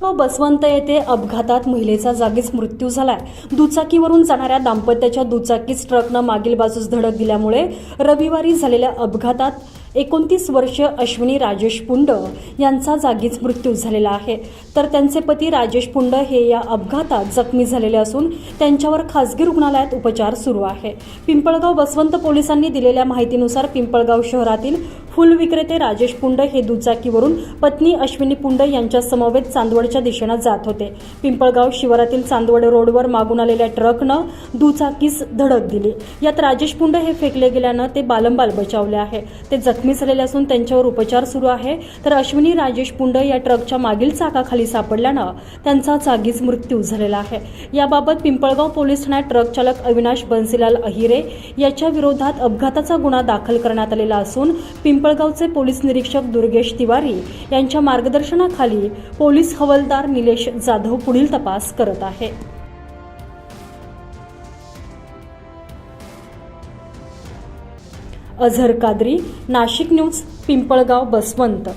बसवंत येथे अपघातात महिलेचा जागीच मृत्यू झालाय. दुचाकीवरून जाणाऱ्या दाम्पत्याच्या दुचाकीस ट्रकनं मागील बाजूस धडक दिल्यामुळे रविवारी झालेल्या अपघातात एकोणतीस वर्ष अश्विनी राजेश पुंड यांचा जागीच मृत्यू झालेला आहे. तर त्यांचे पती राजेश पुंड हे या अपघातात जखमी झालेले असून त्यांच्यावर खासगी रुग्णालयात उपचार सुरू आहे. पिंपळगाव बसवंत पोलिसांनी दिलेल्या माहितीनुसार पिंपळगाव शहरातील फुल विक्रेते राजेश पुंड हे दुचाकीवरून पत्नी अश्विनी पुंड यांच्या समवेत चांदवडच्या दिशेनं जात होते. पिंपळगाव शिवारातील चांदवड रोडवर मागून आलेल्या ट्रकनं दुचाकीस धडक दिली. यात राजेश पुंड हे फेकले गेल्यानं ते बालंबाल बचावले आहे. ते जखमी झालेले असून त्यांच्यावर उपचार सुरू आहे. तर अश्विनी राजेश पुंड या ट्रकच्या मागील चाकाखाली सापडल्यानं त्यांचा जागीच मृत्यू झालेला आहे. याबाबत पिंपळगाव पोलीस ठाण्यात ट्रक चालक अविनाश बन्सीलाल अहिरे याच्या विरोधात अपघाताचा गुन्हा दाखल करण्यात आलेला असून पिंपळ पिंपळगावचे पोलीस निरीक्षक दुर्गेश तिवारी यांच्या मार्गदर्शनाखाली पोलीस हवालदार निलेश जाधव पुढील तपास करत आहे. अझर कादरी नाशिक न्यूज पिंपळगाव बसवंत.